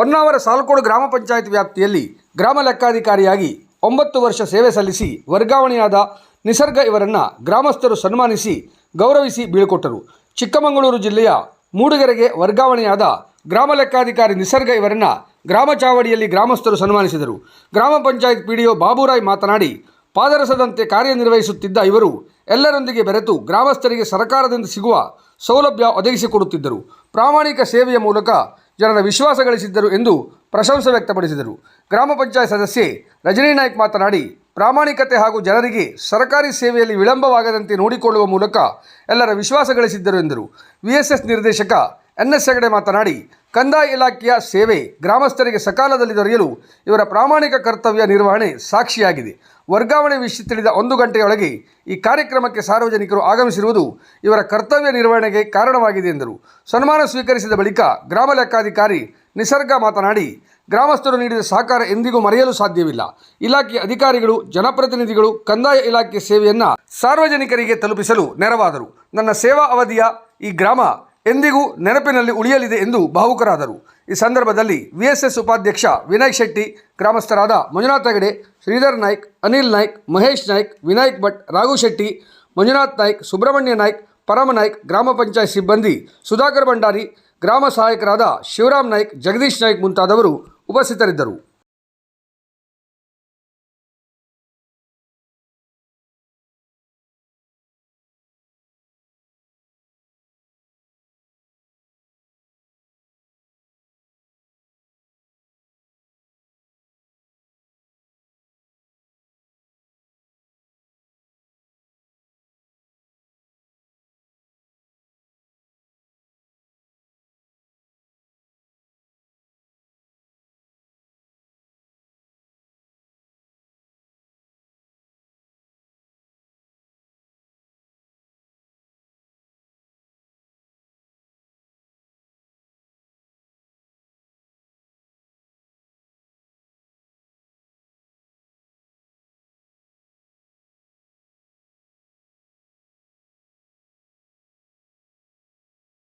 ಹೊನ್ನಾವರ ಸಾಲ್ಕೋಡು ಗ್ರಾಮ ಪಂಚಾಯತ್ ವ್ಯಾಪ್ತಿಯಲ್ಲಿ ಗ್ರಾಮ ಲೆಕ್ಕಾಧಿಕಾರಿಯಾಗಿ ಒಂಬತ್ತು ವರ್ಷ ಸೇವೆ ಸಲ್ಲಿಸಿ ವರ್ಗಾವಣೆಯಾದ ನಿಸರ್ಗ ಇವರನ್ನು ಗ್ರಾಮಸ್ಥರು ಸನ್ಮಾನಿಸಿ ಗೌರವಿಸಿ ಬೀಳ್ಕೊಟ್ಟರು. ಚಿಕ್ಕಮಗಳೂರು ಜಿಲ್ಲೆಯ ಮೂಡಿಗೆರೆಗೆ ವರ್ಗಾವಣೆಯಾದ ಗ್ರಾಮ ಲೆಕ್ಕಾಧಿಕಾರಿ ನಿಸರ್ಗ ಇವರನ್ನು ಗ್ರಾಮ ಚಾವಡಿಯಲ್ಲಿ ಗ್ರಾಮಸ್ಥರು ಸನ್ಮಾನಿಸಿದರು. ಗ್ರಾಮ ಪಂಚಾಯತ್ ಪಿಡಿಒ ಬಾಬುರಾಯ್ ಮಾತನಾಡಿ, ಪಾದರಸದಂತೆ ಕಾರ್ಯನಿರ್ವಹಿಸುತ್ತಿದ್ದ ಇವರು ಎಲ್ಲರೊಂದಿಗೆ ಬೆರೆತು ಗ್ರಾಮಸ್ಥರಿಗೆ ಸರ್ಕಾರದಿಂದ ಸಿಗುವ ಸೌಲಭ್ಯ ಒದಗಿಸಿಕೊಡುತ್ತಿದ್ದರು. ಪ್ರಾಮಾಣಿಕ ಸೇವೆಯ ಮೂಲಕ ಜನರ ವಿಶ್ವಾಸ ಗಳಿಸಿದ್ದರು ಎಂದು ಪ್ರಶಂಸೆ ವ್ಯಕ್ತಪಡಿಸಿದರು. ಗ್ರಾಮ ಪಂಚಾಯತ್ ಸದಸ್ಯೆ ರಜನಿ ನಾಯ್ಕ್ ಮಾತನಾಡಿ, ಪ್ರಾಮಾಣಿಕತೆ ಹಾಗೂ ಜನರಿಗೆ ಸರ್ಕಾರಿ ಸೇವೆಯಲ್ಲಿ ವಿಳಂಬವಾಗದಂತೆ ನೋಡಿಕೊಳ್ಳುವ ಮೂಲಕ ಎಲ್ಲರ ವಿಶ್ವಾಸ ಗಳಿಸಿದ್ದರು ಎಂದರು. ವಿಎಸ್ಎಸ್ ನಿರ್ದೇಶಕ ಎನ್ ಎಸ್ ಹೆಗಡೆ ಮಾತನಾಡಿ, ಕಂದಾಯ ಇಲಾಖೆಯ ಸೇವೆ ಗ್ರಾಮಸ್ಥರಿಗೆ ಸಕಾಲದಲ್ಲಿ ದೊರೆಯಲು ಇವರ ಪ್ರಾಮಾಣಿಕ ಕರ್ತವ್ಯ ನಿರ್ವಹಣೆ ಸಾಕ್ಷಿಯಾಗಿದೆ. ವರ್ಗಾವಣೆ ವಿಷಯ ತಿಳಿದ ಒಂದು ಗಂಟೆಯೊಳಗೆ ಈ ಕಾರ್ಯಕ್ರಮಕ್ಕೆ ಸಾರ್ವಜನಿಕರು ಆಗಮಿಸಿರುವುದು ಇವರ ಕರ್ತವ್ಯ ನಿರ್ವಹಣೆಗೆ ಕಾರಣವಾಗಿದೆ ಎಂದರು. ಸನ್ಮಾನ ಸ್ವೀಕರಿಸಿದ ಬಳಿಕ ಗ್ರಾಮ ಲೆಕ್ಕಾಧಿಕಾರಿ ನಿಸರ್ಗ ಮಾತನಾಡಿ, ಗ್ರಾಮಸ್ಥರು ನೀಡಿದ ಸಹಕಾರ ಎಂದಿಗೂ ಮರೆಯಲು ಸಾಧ್ಯವಿಲ್ಲ. ಇಲಾಖೆಯ ಅಧಿಕಾರಿಗಳು, ಜನಪ್ರತಿನಿಧಿಗಳು, ಕಂದಾಯ ಇಲಾಖೆ ಸೇವೆಯನ್ನು ಸಾರ್ವಜನಿಕರಿಗೆ ತಲುಪಿಸಲು ನೆರವಾದರು. ನನ್ನ ಸೇವಾ ಅವಧಿಯ ಈ ಗ್ರಾಮ ಎಂದಿಗೂ ನೆನಪಿನಲ್ಲಿ ಉಳಿಯಲಿದೆ ಎಂದು ಭಾವುಕರಾದರು. ಈ ಸಂದರ್ಭದಲ್ಲಿ ವಿಎಸ್ಎಸ್ ಉಪಾಧ್ಯಕ್ಷ ವಿನಾಯಕ್ ಶೆಟ್ಟಿ, ಗ್ರಾಮಸ್ಥರಾದ ಮಂಜುನಾಥ್ ಹೆಗಡೆ, ಶ್ರೀಧರ್ ನಾಯ್ಕ್, ಅನಿಲ್ ನಾಯ್ಕ್, ಮಹೇಶ್ ನಾಯ್ಕ್, ವಿನಾಯಕ್ ಭಟ್, ರಾಘು ಶೆಟ್ಟಿ, ಮಂಜುನಾಥ್ ನಾಯ್ಕ್, ಸುಬ್ರಹ್ಮಣ್ಯ ನಾಯ್ಕ್, ಪರಮ ನಾಯ್ಕ್, ಗ್ರಾಮ ಪಂಚಾಯತ್ ಸಿಬ್ಬಂದಿ, ಸುಧಾಕರ್ ಭಂಡಾರಿ, ಗ್ರಾಮ ಸಹಾಯಕರಾದ ಶಿವರಾಮ್ ನಾಯ್ಕ್, ಜಗದೀಶ್ ನಾಯ್ಕ್ ಮುಂತಾದವರು ಉಪಸ್ಥಿತರಿದ್ದರು.